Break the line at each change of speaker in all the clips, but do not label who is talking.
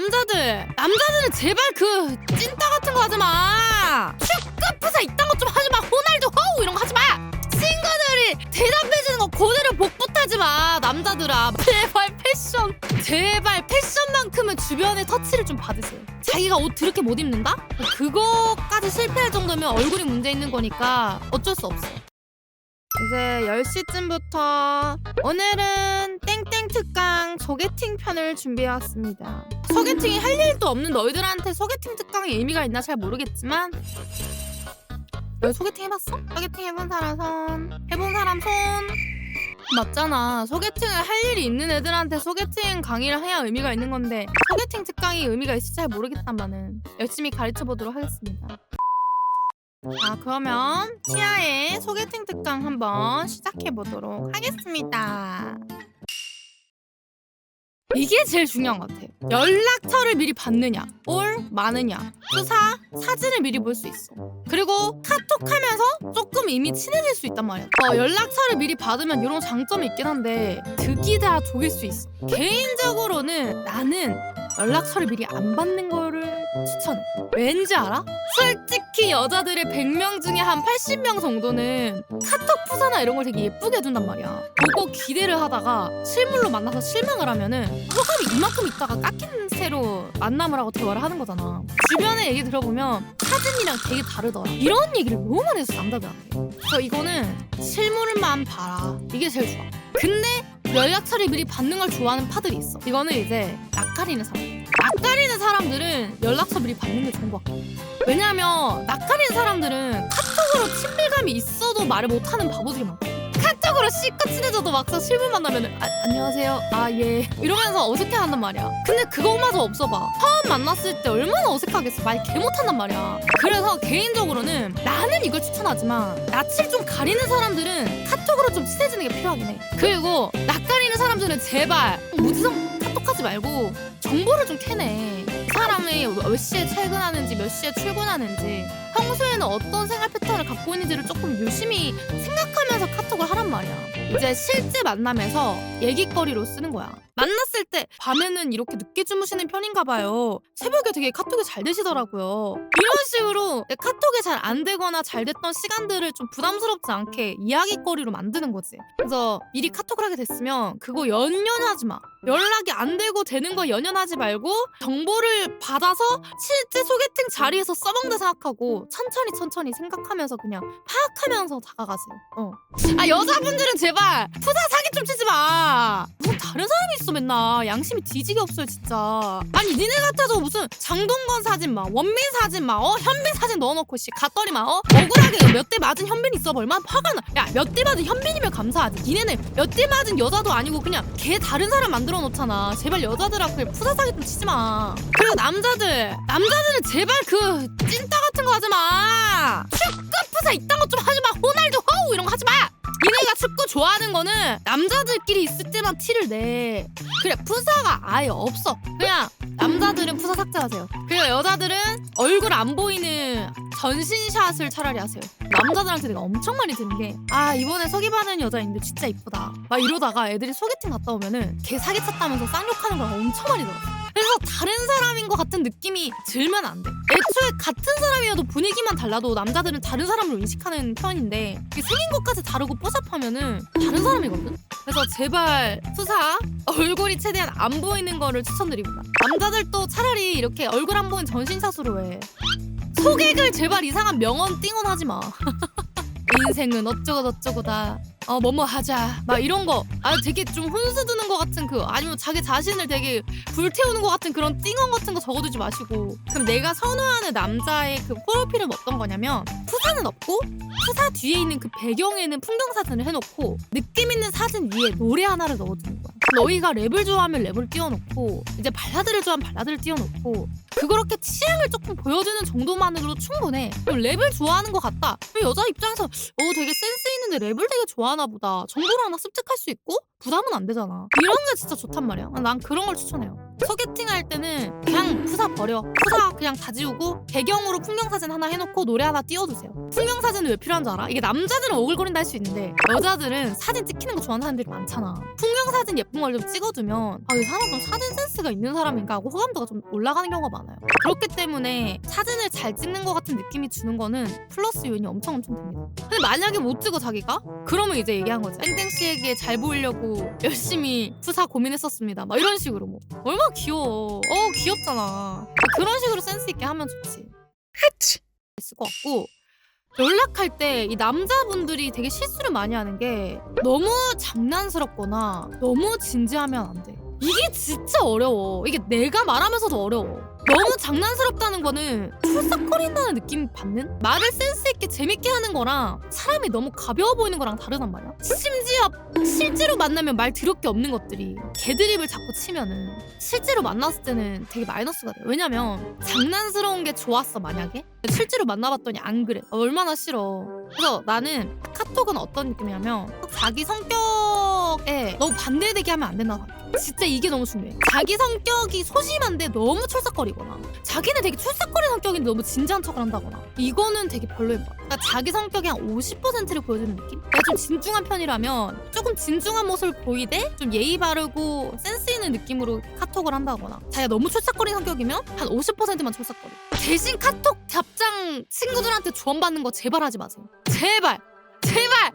남자들 남자들은 제발 그 찐따 같은 거 하지 마. 축구 프사 이딴 거좀 하지 마. 호날두 호우 이런 거 하지 마. 친구들이 대답해주는 거 그대로 복붙하지 마 남자들아. 제발 패션 제발 패션만큼은 주변에 터치를 좀 받으세요. 자기가 옷 그렇게 못 입는다? 그거까지 실패할 정도면 얼굴이 문제 있는 거니까 어쩔 수 없어 이제 10시쯤부터 오늘은 땡땡 특강 소개팅 편을 준비해왔습니다. 소개팅이 할 일도 없는 너희들한테 소개팅 특강의 의미가 있나 잘 모르겠지만 너희 소개팅 해봤어? 소개팅 해본 사람 손 해본 사람 손 맞잖아 소개팅을 할 일이 있는 애들한테 소개팅 강의를 해야 의미가 있는 건데 소개팅 특강이 의미가 있을지 잘 모르겠다마는 열심히 가르쳐 보도록 하겠습니다. 자 그러면 치아의 소개팅 특강 한번 시작해 보도록 하겠습니다. 이게 제일 중요한 것 같아. 연락처를 미리 받느냐, 올 많으냐, 수사 사진을 미리 볼 수 있어. 그리고 카톡하면서 조금 이미 친해질 수 있단 말이야. 어, 연락처를 미리 받으면 이런 장점이 있긴 한데 득이 다 독일 수 있어. 개인적으로는 나는 연락처를 미리 안 받는 거를 추천해. 왠지 알아? 솔직히 여자들의 100명 중에 한 80명 정도는 카톡 푸사나 이런 걸 되게 예쁘게 해둔단 말이야. 그거 기대를 하다가 실물로 만나서 실망을 하면은 호감이 이만큼 있다가 깎인 채로 만남을 하고 대화를 하는 거잖아. 주변에 얘기 들어보면 사진이랑 되게 다르더라. 이런 얘기를 너무 많이 했어 남자들한테. 그래서 이거는 실물만 봐라. 이게 제일 좋아. 근데 연락처를 미리 받는 걸 좋아하는 파들이 있어. 이거는 이제 낯가리는 사람. 낯가리는 사람들은 연락처 미리 받는 게 좋은 것 같아. 왜냐면 낯가리는 사람들은 카톡으로 친밀감이 있어도 말을 못하는 바보들이 많고 카톡으로 씻고 친해져도 막상 실물 만나면 아, 안녕하세요. 아 예. 이러면서 어색해한단 말이야. 근데 그거마저 없어봐. 처음 만났을 때 얼마나 어색하겠어. 말 개 못한단 말이야. 그래서 개인적으로는 나는 이걸 추천하지만 낯을 좀 가리는 사람들은 카톡으로 좀 친해지는 게 필요하긴 해. 그리고 낯가리는 사람들은 제발 무지성 하지 말고 정보를 좀 캐내 이 사람이 몇 시에 퇴근하는지 몇 시에 출근하는지 평소에는 어떤 생활 패턴을 갖고 있는지를 조금 유심히 생각하면서 카톡을 하란 말이야. 이제 실제 만남에서 얘기거리로 쓰는 거야. 만났을 때 밤에는 이렇게 늦게 주무시는 편인가 봐요. 새벽에 되게 카톡이 잘 되시더라고요. 이런 식으로 카톡이 잘 안 되거나 잘 됐던 시간들을 좀 부담스럽지 않게 이야기거리로 만드는 거지. 그래서 미리 카톡을 하게 됐으면 그거 연연하지 마. 연락이 안 되고 되는 거 연연하지 말고 정보를 받아서 실제 소개팅 자리에서 써먹는다 생각하고 천천히 천천히 생각하면서 그냥 파악하면서 다가가세요. 어. 아 여자분들은 제발 푸사 사기 좀 치지 마. 무슨 다른 사람이 있어 맨날 양심이 뒤지게 없어요 진짜. 아니 니네 같아도 무슨 장동건 사진 막 원빈 사진 막어 현빈 사진 넣어놓고 씨 갓더리 막어 억울하게 몇 대 맞은 현빈 있어 봐 얼마나 화가 나. 야 몇 대 맞은 현빈이면 감사하지. 니네는 몇 대 맞은 여자도 아니고 그냥 걔 다른 사람 만들 어 놓잖아. 제발 여자들하고 푸사 사기 좀 치지 마. 그리고 남자들 남자들은 제발 그 찐따 같은 거 하지 마. 축구 푸사 이딴 거 좀 하지 마. 호날두 호우 이런 거 하지 마. 니네가 축구 좋아하는 거는 남자들끼리 있을 때만 티를 내. 그래 푸사가 아예 없어. 그냥 남자들은 푸사 삭제하세요. 그리고 여자들은 얼굴 안 보이는 전신샷을 차라리 하세요. 남자들한테 내가 엄청 많이 듣는 게아 이번에 소개받은 여자인데 진짜 이쁘다. 막 이러다가 애들이 소개팅 갔다 오면은 걔 사기쳤다면서 쌍욕하는 걸 엄청 많이 들었어. 그래서 다른 사람인 것 같은 느낌이 들면 안 돼. 애초에 같은 사람이어도 분위기만 달라도 남자들은 다른 사람을 인식하는 편인데 생긴 것까지 다르고 뽀샵하면은 다른 사람이거든. 그래서 제발 수사 얼굴이 최대한 안 보이는 거를 추천드립니다. 남자들도 차라리 이렇게 얼굴 안 보이는 전신샷으로 해. 소개글 제발 이상한 명언 띵언 하지 마. 인생은 어쩌고 저쩌고다. 어 뭐뭐 하자. 막 이런 거. 아 되게 좀 훈수 두는 것 같은 그 아니면 자기 자신을 되게 불태우는 것 같은 그런 띵언 같은 거 적어두지 마시고. 그럼 내가 선호하는 남자의 그 프로필은 어떤 거냐면 푸사는 없고 푸사 뒤에 있는 그 배경에는 풍경 사진을 해놓고 느낌 있는 사진 위에 노래 하나를 넣어두는 거야. 너희가 랩을 좋아하면 랩을 띄워놓고 이제 발라드를 좋아하면 발라드를 띄워놓고 그렇게 취향을 조금 보여주는 정도만으로도 충분해. 랩을 좋아하는 것 같다. 여자 입장에서 어 되게 센스 있는데 랩을 되게 좋아하나 보다. 정보를 하나 습득할 수 있고 부담은 안 되잖아. 이런 게 진짜 좋단 말이야. 난 그런 걸 추천해요. 소개팅 할 때는 그냥 푸사 버려. 푸사 그냥 다 지우고 배경으로 풍경 사진 하나 해놓고 노래 하나 띄워주세요. 풍경 사진은 왜 필요한 줄 알아? 이게 남자들은 오글거린다 할 수 있는데 여자들은 사진 찍히는 거 좋아하는 사람들이 많잖아. 풍경 사진 예쁜 걸 좀 찍어두면 아 이 사람 좀 사진 센스가 있는 사람인가 하고 호감도가 좀 올라가는 경우가 많아 요. 그렇기 때문에 사진을 잘 찍는 것 같은 느낌이 주는 거는 플러스 요인이 엄청 엄청 됩니다. 근데 만약에 못 찍어 자기가? 그러면 이제 얘기한 거지. 땡땡 씨에게 잘 보이려고 열심히 푸사 고민했었습니다. 막 이런 식으로 뭐 얼마나 귀여워. 어 귀엽잖아. 그런 식으로 센스 있게 하면 좋지. 있을 것 같고 연락할 때 이 남자분들이 되게 실수를 많이 하는 게 너무 장난스럽거나 너무 진지하면 안 돼. 이게 진짜 어려워. 이게 내가 말하면서도 어려워. 너무 장난스럽다는 거는 풀썩거린다는 느낌 받는? 말을 센스 있게 재밌게 하는 거랑 사람이 너무 가벼워 보이는 거랑 다르단 말이야. 심지어 실제로 만나면 말 더럽게 없는 것들이 개드립을 자꾸 치면은 실제로 만났을 때는 되게 마이너스가 돼요. 왜냐면 장난스러운 게 좋았어 만약에 실제로 만나봤더니 안 그래. 어, 얼마나 싫어. 그래서 나는 카톡은 어떤 느낌이냐면 자기 성격 에 너무 반대되게 하면 안 된다. 진짜 이게 너무 중요해. 자기 성격이 소심한데 너무 철썩거리거나 자기는 되게 철썩거리는 성격인데 너무 진지한 척을 한다거나 이거는 되게 별로인 거야. 그러니까 자기 성격의 한 50%를 보여주는 느낌? 내가 좀 진중한 편이라면 조금 진중한 모습을 보이되 좀 예의 바르고 센스 있는 느낌으로 카톡을 한다거나 자기가 너무 철썩거리는 성격이면 한 50%만 철썩거려. 대신 카톡 답장 친구들한테 조언받는 거 제발 하지 마세요. 제발! 제발!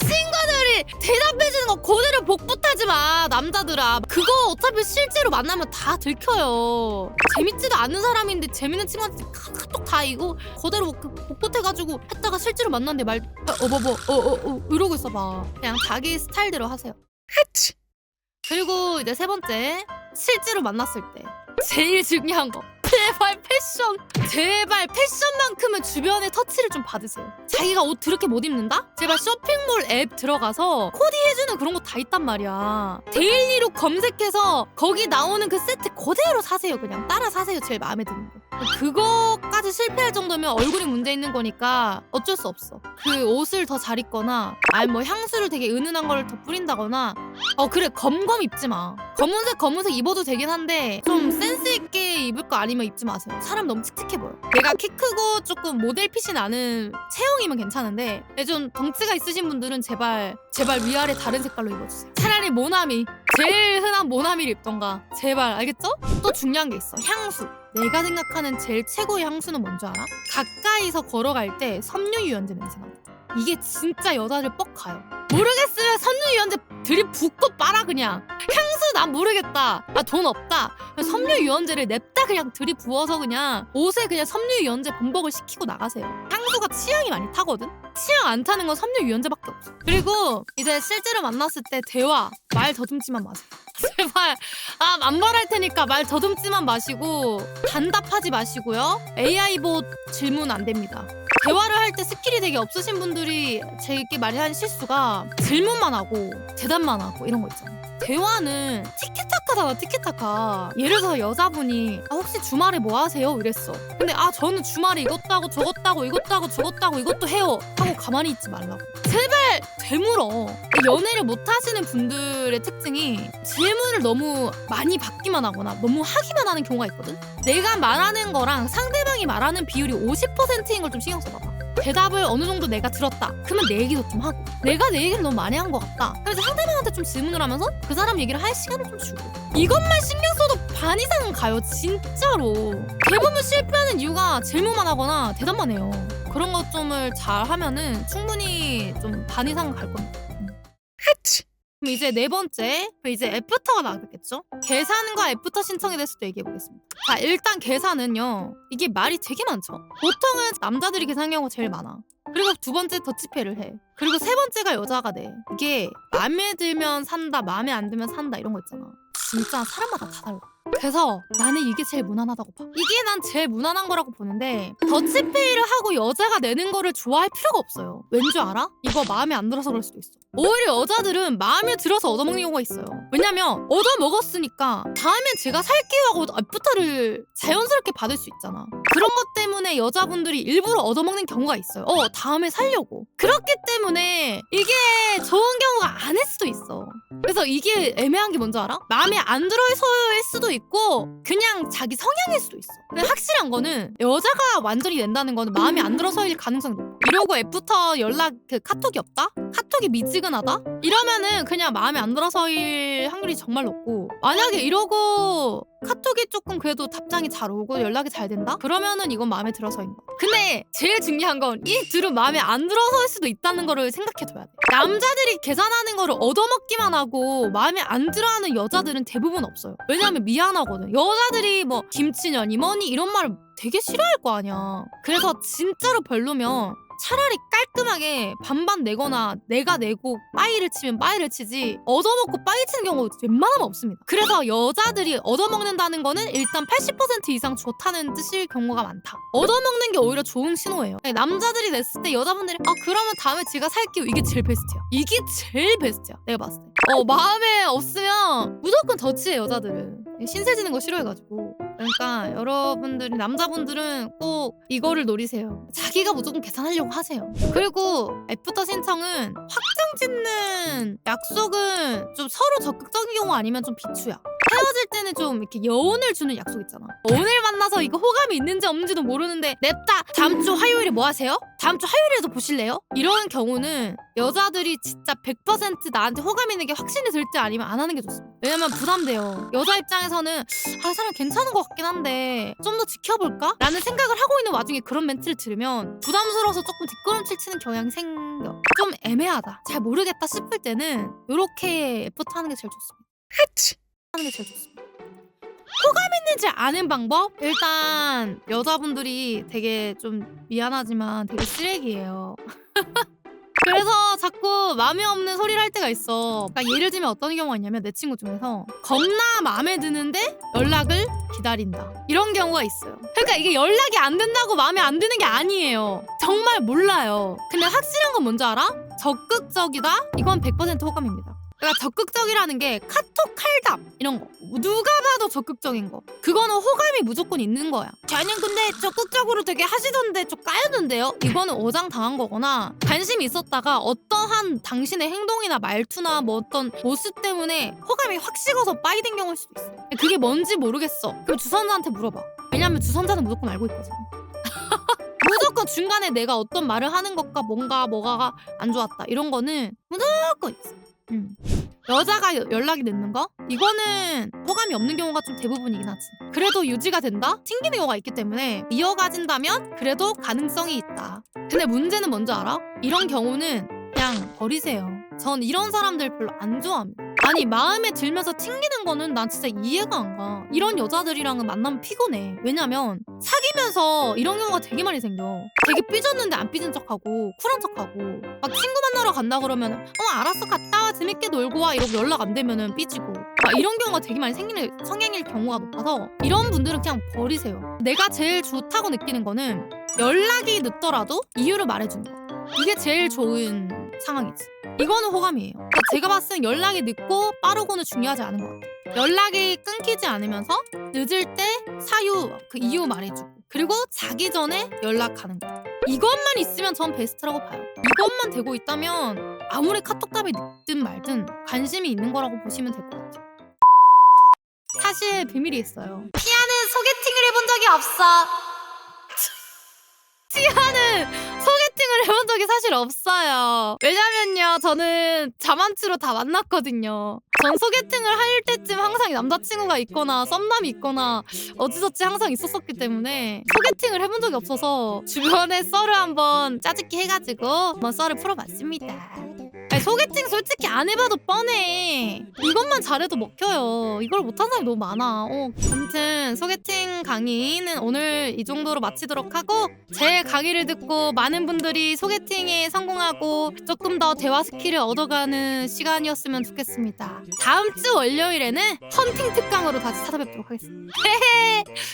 친구들이 대답해주는 거 그대로 복붙하지 마 남자들아. 그거 어차피 실제로 만나면 다 들켜요. 재밌지도 않은 사람인데 재밌는 친구한테 카, 카톡 다 이거 그대로 복- 복붙해가지고 했다가 실제로 만났는데 말 어버버 어어어 이러고 있어봐. 그냥 자기 스타일대로 하세요. 그리고 이제 세 번째 실제로 만났을 때 제일 중요한 거 제발 패션. 제발 패션만큼은 주변에 터치를 좀 받으세요. 자기가 옷 더럽게 못 입는다? 제발 쇼핑몰 앱 들어가서 코디해주는 그런 거 다 있단 말이야. 데일리룩 검색해서 거기 나오는 그 세트 그대로 사세요 그냥. 따라 사세요 제일 마음에 드는 거 그거까지 실패할 정도면 얼굴이 문제 있는 거니까 어쩔 수 없어. 그 옷을 더 잘 입거나 아니 뭐 향수를 되게 은은한 걸 더 뿌린다거나 어 그래 검검 입지 마. 검은색 검은색 입어도 되긴 한데 좀 센스 있게 입을 거 아니면 입지 마세요. 사람 너무 칙칙해 보여. 내가 키 크고 조금 모델 핏이 나는 체형이면 괜찮은데 좀 덩치가 있으신 분들은 제발 제발 위아래 다른 색깔로 입어주세요. 차라리 모나미 제일 흔한 모나미를 입던가 제발 알겠죠? 또 중요한 게 있어 향수 내가 생각하는 제일 최고의 향수는 뭔지 알아? 가까이서 걸어갈 때 섬유 유연제 냄새 나 이게 진짜 여자를 뻑 가요. 모르겠으면 섬유유연제 들이붓고 빨아 그냥. 향수 난 모르겠다. 나돈 없다. 섬유유연제를 냅다 그냥 들이부어서 그냥 옷에 그냥 섬유유연제 범벅을 시키고 나가세요. 향수가 취향이 많이 타거든? 취향 안 타는 건 섬유유연제밖에 없어. 그리고 이제 실제로 만났을 때 대화 말 더듬지만 마세요. 제발. 아 만발할 테니까 말 더듬지만 마시고 단답하지 마시고요. AI 봇 질문 안 됩니다 대화를 할 때 스킬이 되게 없으신 분들이 제게 많이 하는 실수가 질문만 하고 대답만 하고 이런 거 있잖아. 대화는 티키타카잖아 티키타카. 예를 들어서 여자분이 아, 혹시 주말에 뭐 하세요? 이랬어. 근데 아 저는 주말에 이것도 하고 저것도 하고 이것도 하고 저것도 하고 이것도 해요. 하고 가만히 있지 말라고. 제발 되물어. 연애를 못 하시는 분들의 특징이 질문을 너무 많이 받기만 하거나 너무 하기만 하는 경우가 있거든. 내가 말하는 거랑 상대방이 말하는 비율이 50%인 걸 좀 신경 써봐봐. 대답을 어느 정도 내가 들었다. 그러면 내 얘기도 좀 하고. 내가 내 얘기를 너무 많이 한 것 같다. 그래서 상대방한테 좀 질문을 하면서 그 사람 얘기를 할 시간을 좀 주고. 이것만 신경 써도 반 이상은 가요. 진짜로. 대부분 실패하는 이유가 질문만 하거나 대답만 해요. 그런 것 좀을 잘 하면은 충분히 좀 반 이상은 갈 겁니다. 그럼 이제 네 번째 그 이제 애프터가 나겠죠? 계산과 애프터 신청에 대해서도 얘기해 보겠습니다. 자 일단 계산은요 이게 말이 되게 많죠. 보통은 남자들이 계산 경우가 제일 많아. 그리고 두 번째 더치페이를 해. 그리고 세 번째가 여자가 돼. 이게 마음에 들면 산다, 마음에 안 들면 산다 이런 거 있잖아. 진짜 사람마다 다 달라. 그래서 나는 이게 제일 무난하다고 봐. 이게 난 제일 무난한 거라고 보는데 더치페이를 하고 여자가 내는 거를 좋아할 필요가 없어요. 왠 줄 알아? 이거 마음에 안 들어서 그럴 수도 있어. 오히려 여자들은 마음에 들어서 얻어먹는 경우가 있어요. 왜냐면 얻어 먹었으니까 다음엔 제가 살게요 하고 애프터를 자연스럽게 받을 수 있잖아. 그런 것 때문에 여자분들이 일부러 얻어먹는 경우가 있어요. 어 다음에 살려고. 그렇기 때문에 이게 좋은 경우가 아닐 수도 있어. 그래서 이게 애매한 게 뭔지 알아? 마음에 안 들어서일 수도 있고 그냥 자기 성향일 수도 있어. 근데 확실한 거는 여자가 완전히 낸다는 거는 마음에 안 들어서일 가능성이 높아. 이러고 애프터 연락 그 카톡이 없다? 카톡이 미지근 하다? 이러면은 그냥 마음에 안 들어서일 확률이 정말 높고 만약에 이러고 카톡이 조금 그래도 답장이 잘 오고 연락이 잘 된다? 그러면은 이건 마음에 들어서인 거야. 근데 제일 중요한 건 이 둘은 마음에 안 들어서일 수도 있다는 거를 생각해둬야 돼. 남자들이 계산하는 거를 얻어먹기만 하고 마음에 안 들어하는 여자들은 대부분 없어요. 왜냐하면 미안하거든. 여자들이 뭐 김치년이 뭐니 이런 말을 되게 싫어할 거 아니야. 그래서 진짜로 별로면 차라리 깔끔하게 반반 내거나 내가 내고 빠이를 치면 빠이를 치지 얻어먹고 빠이 치는 경우 웬만하면 없습니다. 그래서 여자들이 얻어먹는다는 거는 일단 80% 이상 좋다는 뜻일 경우가 많다. 얻어먹는 게 오히려 좋은 신호예요. 아니, 남자들이 냈을 때 여자분들이 아 그러면 다음에 제가 살게요. 이게 제일 베스트야. 이게 제일 베스트야. 내가 봤을 때. 어 마음에 없으면 무조건 덧치해 여자들은. 신세지는 거 싫어해가지고. 그러니까 여러분들이 남자분들은 꼭 이거를 노리세요. 자기가 무조건 계산하려고 하세요. 그리고 애프터 신청은 확정 짓는 약속은 좀 서로 적극적인 경우 아니면 좀 비추야. 헤어질 때는 좀 이렇게 여운을 주는 약속 있잖아. 오늘 만나서 이거 호감이 있는지 없는지도 모르는데 냅다 다음 주 화요일에 뭐 하세요? 다음 주 화요일에도 보실래요? 이런 경우는 여자들이 진짜 100% 나한테 호감 있는 게 확신이 들 때 아니면 안 하는 게 좋습니다. 왜냐면 부담돼요. 여자 입장에서는 아, 이 사람 괜찮은 것 같긴 한데 좀 더 지켜볼까? 라는 생각을 하고 있는 와중에 그런 멘트를 들으면 부담스러워서 조금 뒷걸음질 치는 경향이 생겨. 좀 애매하다. 잘 모르겠다 싶을 때는 이렇게 애프터 하는 게 제일 좋습니다. 하 는 게 제일 좋습니다. 호감 있는지 아는 방법? 일단 여자분들이 되게 좀 미안하지만 되게 쓰레기예요. 그래서 자꾸 마음에 없는 소리를 할 때가 있어. 그러니까 예를 들면 어떤 경우가 있냐면 내 친구 중에서 겁나 마음에 드는데 연락을 기다린다. 이런 경우가 있어요. 그러니까 이게 연락이 안 된다고 마음에 안 드는 게 아니에요. 정말 몰라요. 근데 확실한 건 뭔지 알아? 적극적이다? 이건 100% 호감입니다. 그러니까 적극적이라는 게 카톡 칼답 이런 거. 누가 봐도 적극적인 거. 그거는 호감이 무조건 있는 거야. 저는 근데 적극적으로 되게 하시던데 좀 까였는데요? 이거는 오장 당한 거거나. 관심이 있었다가 어떠한 당신의 행동이나 말투나 뭐 어떤 모습 때문에 호감이 확 식어서 빠이 된 경우일 수도 있어. 그게 뭔지 모르겠어. 그럼 주선자한테 물어봐. 왜냐면 주선자는 무조건 알고 있거든. 무조건 중간에 내가 어떤 말을 하는 것과 뭔가 뭐가 안 좋았다. 이런 거는 무조건 있어 음. 여자가 여- 연락이 늦는 거? 이거는 호감이 없는 경우가 좀 대부분이긴 하지. 그래도 유지가 된다? 튕기는 경우가 있기 때문에 이어가진다면 그래도 가능성이 있다. 근데 문제는 뭔지 알아? 이런 경우는 그냥 버리세요. 전 이런 사람들 별로 안 좋아합니다. 아니 마음에 들면서 튕기는 거는 난 진짜 이해가 안 가. 이런 여자들이랑은 만나면 피곤해. 왜냐면 사귀면서 이런 경우가 되게 많이 생겨. 되게 삐졌는데 안 삐진 척하고 쿨한 척하고 막 친구 만나러 간다 그러면 어 알았어 갔다 와 재밌게 놀고 와 이러고 연락 안 되면은 삐지고 막 이런 경우가 되게 많이 생기는 성향일 경우가 높아서 이런 분들은 그냥 버리세요. 내가 제일 좋다고 느끼는 거는 연락이 늦더라도 이유를 말해주는 거. 이게 제일 좋은 상황이지. 이거는 호감이에요. 제가 봤을 땐 연락이 늦고 빠르고는 중요하지 않은 것 같아요. 연락이 끊기지 않으면서 늦을 때 사유, 그 이유 말해주고 그리고 자기 전에 연락하는 거. 이것만 있으면 전 베스트라고 봐요. 이것만 되고 있다면 아무리 카톡 답이 늦든 말든 관심이 있는 거라고 보시면 될 것 같아요. 사실 비밀이 있어요. 티아는 소개팅을 해본 적이 없어. 티아는 소개팅을 해본 적이 사실 없어요. 왜냐면요, 저는 자만추로 다 만났거든요. 전 소개팅을 할 때쯤 항상 남자친구가 있거나 썸남이 있거나 어찌저찌 항상 있었었기 때문에 소개팅을 해본 적이 없어서 주변에 썰을 한번 짜집기 해가지고 한번 썰을 풀어봤습니다. 아니, 소개팅 솔직히 안 해봐도 뻔해. 이것만 잘해도 먹혀요. 이걸 못한 사람이 너무 많아. 어, 아무튼 소개팅 강의는 오늘 이 정도로 마치도록 하고 제 강의를 듣고 많은 분들이 소개팅에 성공하고 조금 더 대화 스킬을 얻어가는 시간이었으면 좋겠습니다. 다음 주 월요일에는 헌팅 특강으로 다시 찾아뵙도록 하겠습니다.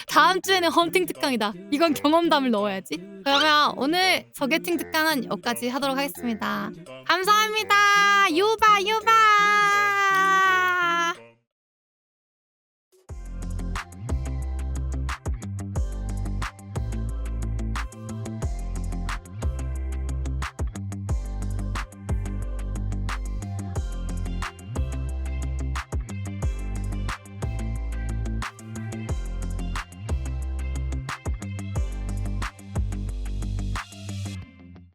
다음 주에는 헌팅 특강이다. 이건 경험담을 넣어야지. 그러면 오늘 소개팅 특강은 여기까지 하도록 하겠습니다. 감사합니다.